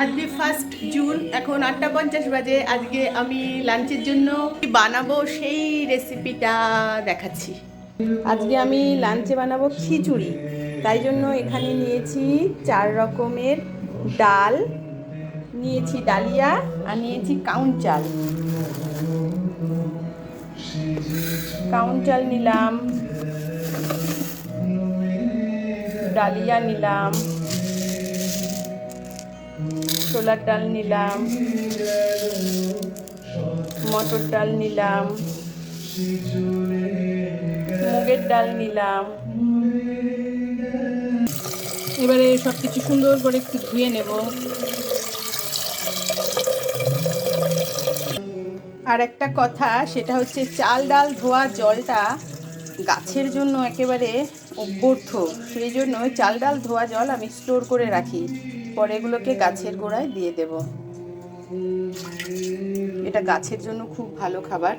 আজকে first June, এখন আটটা পঞ্চাশ বাজে। আজকে আমি লাঞ্চের জন্য বানাবো সেই রেসিপিটা দেখাচ্ছি। আজকে আমি লাঞ্চে বানাবো খিচুড়ি। তাই জন্য এখানে নিয়েছি চার রকমের ডাল, নিয়েছি ডালিয়া আর নিয়েছি কাউন চাল। কাউন চাল নিলাম, ডালিয়া নিলাম। ছোলার ডাল নিলাম, মটর ডাল নিলাম, মুগের ডাল নিলাম। এবারে সব কিছু সুন্দর করে একটু ধুয়ে নেব। আর একটা কথা, সেটা হচ্ছে চাল ডাল ধোয়া জলটা গাছের জন্য একেবারে অভ্যর্থ সেই জন্য চাল ডাল ধোয়া জল আমি স্টোর করে রাখি। পরে এগুলোকে গাছের গোড়ায় দিয়ে দেব। এটা গাছের জন্য খুব ভালো খাবার।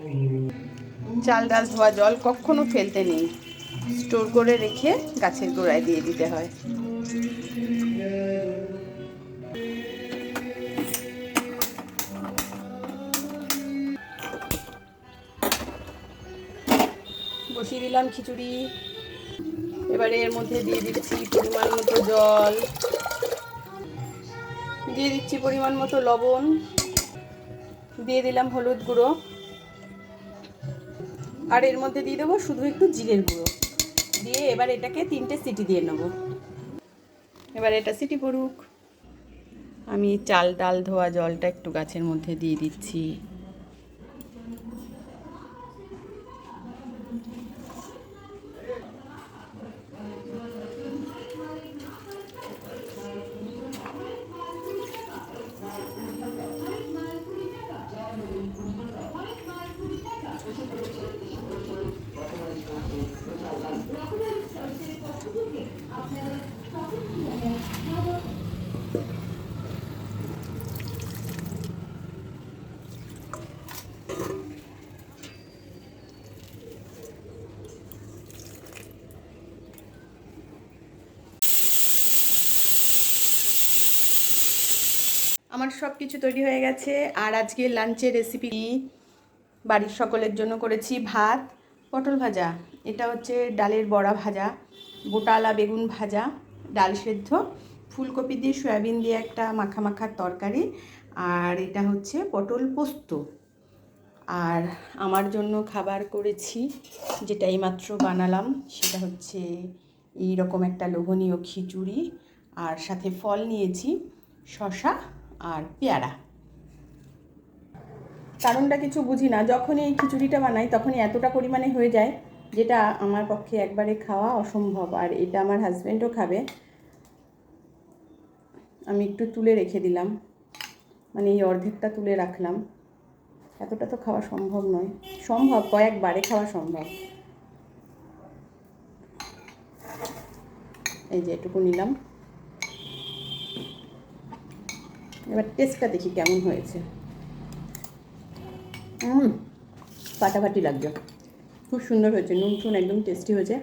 চাল ডাল ধোয়া জল কখনো ফেলতে নেই। স্টোর করে রেখে গাছের গোড়ায় দিয়ে দিতে হয়। বসিয়ে দিলাম খিচুড়ি। এবারে এর মধ্যে দিয়ে দিচ্ছি পরিমাণ মতো জল। দিয়ে দিচ্ছি পরিমাণ মতো লবণ। দিয়ে দিলাম হলুদ গুঁড়ো। আর এর মধ্যে দিয়ে দেবো শুধু একটু জিরের গুঁড়ো। দিয়ে এবার এটাকে তিনটে সিটি দিয়ে নেব। এবার এটা সিটি পড়ুক। আমি চাল, ডাল, ধোয়া জলটা একটু গাছের মধ্যে দিয়ে দিচ্ছি। আমার সব কিছু তৈরি হয়ে গেছে। আর আজকে লাঞ্চের রেসিপি বাড়ির সকলের জন্য করেছি ভাত, পটল ভাজা। এটা হচ্ছে ডালের বড়া ভাজা, বোটালা বেগুন ভাজা, ডাল সেদ্ধ, ফুলকপি দিয়ে সয়াবিন দিয়ে একটা মাখা মাখার তরকারি, আর এটা হচ্ছে পটল পোস্ত। আর আমার জন্য খাবার করেছি, যেটা এইমাত্র বানালাম, সেটা হচ্ছে এই রকম একটা লোভনীয় খিচুড়ি। আর সাথে ফল নিয়েছি শশা আর পেয়ারা। কারণটা কিছু বুঝি না। যখনই এই খিচুড়িটা বানাই, তখনই এতটা পরিমাণে হয়ে যায় যেটা আমার পক্ষে একবারে খাওয়া অসম্ভব। আর এটা আমার হাজব্যান্ডও খাবে। আমি একটু তুলে রেখে দিলাম। মানে এই অর্ধেকটা তুলে রাখলাম। এতটা তো খাওয়া সম্ভব নয়। সম্ভব, কয়েকবারে খাওয়া সম্ভব। এই যে এটুকু নিলাম। এবার টেস্টটা দেখি কেমন হয়েছে। হুম ফাটাফাটি লাগবে খুব সুন্দর হয়েছে, নুন টুন একদম টেস্টি হয়েছে।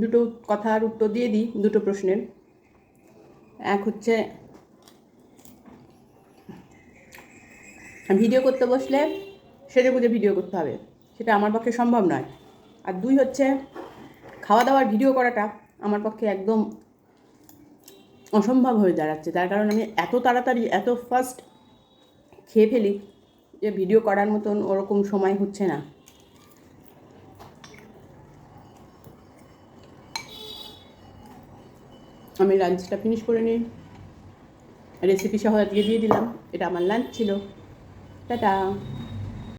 দুটো কথার উত্তর দিয়ে দিই, দুটো প্রশ্নের। এক হচ্ছে, ভিডিও করতে বসলে সেজে বুঝে ভিডিও করতে হবে, সেটা আমার পক্ষে সম্ভব নয়। আর দুই হচ্ছে খাওয়া দাওয়ার ভিডিও করাটা আমার পক্ষে একদম অসম্ভব হয়ে দাঁড়াচ্ছে। তার কারণ আমি এত তাড়াতাড়ি, এত ফাস্ট খেয়ে ফেলি যে ভিডিও করার মতন ওরকম সময় হচ্ছে না। আমি লাঞ্চটা ফিনিশ করে নিই। রেসিপি সহ আজকে দিয়ে দিলাম। এটা আমার লাঞ্চ ছিল। টাটা।